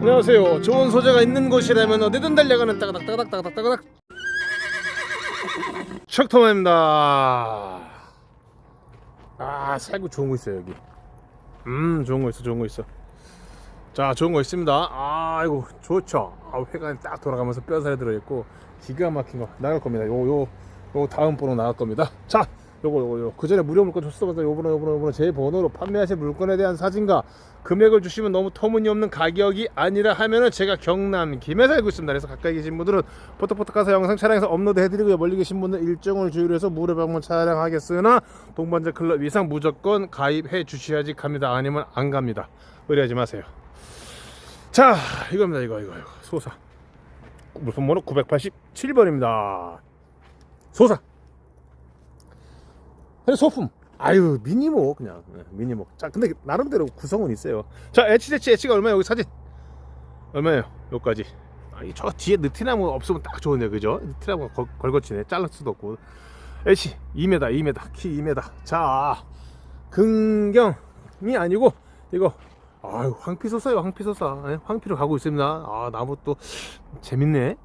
안녕하세요. 좋은 소재가 있는 곳이라면 어디든 달려가는 따가닥 따가닥 따가닥 따가닥 척터맨입니다. 아 살구 좋은 거 있어요 여기. 음 좋은 거 있어 좋은 거 있어. 자 좋은 거 있습니다. 아이고 좋죠. 아, 회관이 딱 돌아가면서 뼈살이 들어있고 기가 막힌 거 나갈 겁니다. 요 요 요 다음 번호 나갈 겁니다. 자 요거 요거 요. 그 전에 무료 물건 줬었거든요. 요번호 요번호 요번호 제 번호로 판매하실 물건에 대한 사진과 금액을 주시면 너무 터무니없는 가격이 아니라 하면은 제가 경남 김해 살고 있습니다. 그래서 가까이 계신 분들은 포토포토 가서 영상 촬영해서 업로드 해드리고요. 멀리 계신 분들 일정을 주의로 해서 무료 방문 촬영하겠으나 동반자 클럽 이상 무조건 가입해 주셔야지 갑니다. 아니면 안 갑니다. 의뢰하지 마세요. 자 이겁니다 이거 이거 이거 소사 물품 번호 987번입니다. 소사 그냥 소품 아유 미니모 그냥 네, 미니모 자 근데 나름대로 구성은 있어요 자 HDH H가 얼마예요 여기 사진 얼마예요 여기까지 아, 이저 뒤에 느티나무 없으면 딱 좋은데 그죠 느티나무가 걸, 걸거치네 잘라 수도 없고 H 2m 2m 키 2m 자 근경이 아니고 이거 아유 황피소사요 황피소사 예, 황피로 가고 있습니다 아 나무 또 재밌네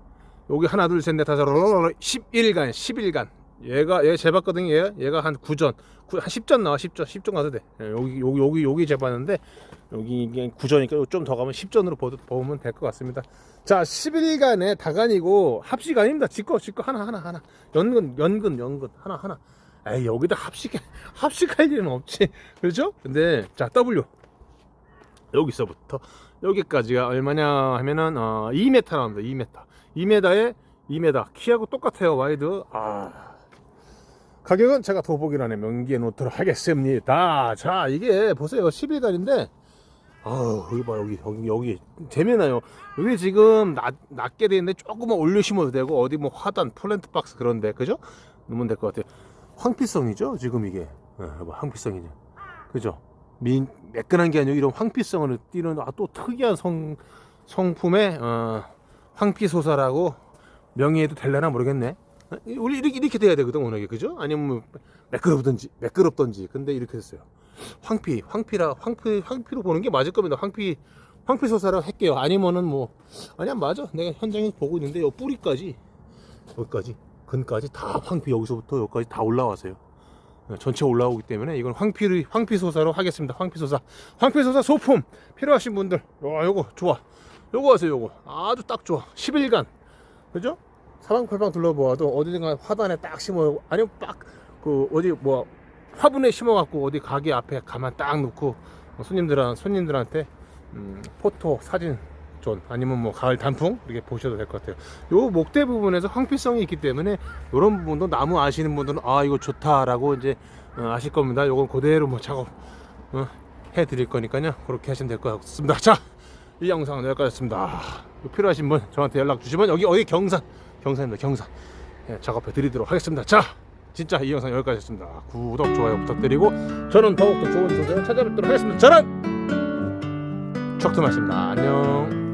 여기 하나 둘 셋 넷 다섯 11간 11간 얘가 얘 재봤거든요 얘. 얘가 한 9전. 한 10전 나와 10전. 10전 가도 돼. 예, 여기 여기 여기 여기 재봤는데 여기 이게 9전이니까 좀 더 가면 10전으로 보면 될 것 같습니다. 자 11간에 다간이고 합식 아닙니다. 지거 지거 하나 하나 하나. 연근 연근 연근. 하나 하나. 에이 여기다 합식 합식할 일은 없지. 그렇죠? 근데 자 W. 여기서부터 여기까지가 얼마냐 하면은 어, 2m 나옵니다. 2m 2m에 2m 키하고 똑같아요 와이드. 아 가격은 제가 더보기란에 명기해 놓도록 하겠습니다. 자 이게 보세요. 11단인데 아우 여기 봐 여기 여기 여기. 재미나요? 여기 지금 낮, 낮게 돼 있는데 조금만 올려 심어도 되고 어디 뭐 화단 플랜트 박스 그런데 그죠? 넣으면 될 것 같아요. 황피성이죠? 지금 이게. 어, 봐, 황피성이죠. 그죠? 민, 매끈한 게 아니고 이런 황피성을 띠는 아, 또 특이한 성, 성품의 어, 황피소사라고 명의해도 될려나 모르겠네. 어, 우리 이렇게, 이렇게 돼야 되거든 워낙에 그죠? 아니면 뭐 매끄럽든지 매끄럽던지 근데 이렇게 됐어요. 황피 황피라 황피 황피로 보는 게 맞을 겁니다. 황피 황피 소사라고 할게요. 아니면은 뭐 아니야 맞아. 내가 현장에서 보고 있는데 요 뿌리까지 여기까지 근까지 다 황피 여기서부터 여기까지 다 올라와서요. 네, 전체 올라오기 때문에 이건 황피를 황피 소사로 하겠습니다. 황피 소사, 황피 소사 소품 필요하신 분들, 와 요거 좋아, 요거 하세요. 요거 아주 딱 좋아. 11간, 그죠? 사방팔방 둘러보아도 어디든가 화단에 딱 심어, 아니면 딱그 어디 뭐 화분에 심어갖고 어디 가게 앞에 가만 딱 놓고 손님들한 손님들한테 음, 포토 사진 존 아니면 뭐 가을 단풍 이렇게 보셔도 될 것 같아요. 요 목대 부분에서 황피성이 있기 때문에 이런 부분도 나무 아시는 분들은 아 이거 좋다라고 이제 어, 아실 겁니다. 요건 그대로 뭐 작업 어, 해 드릴 거니까요. 그렇게 하시면 될 것 같습니다. 자, 이 영상은 여기까지였습니다. 필요하신 분 저한테 연락 주시면 여기 어디 경산 경산입니다. 경산 예, 작업해 드리도록 하겠습니다. 자, 진짜 이 영상 여기까지였습니다. 구독 좋아요 부탁드리고 저는 더욱더 좋은 소재를 찾아뵙도록 하겠습니다. 저는 척트마십니다. 안녕.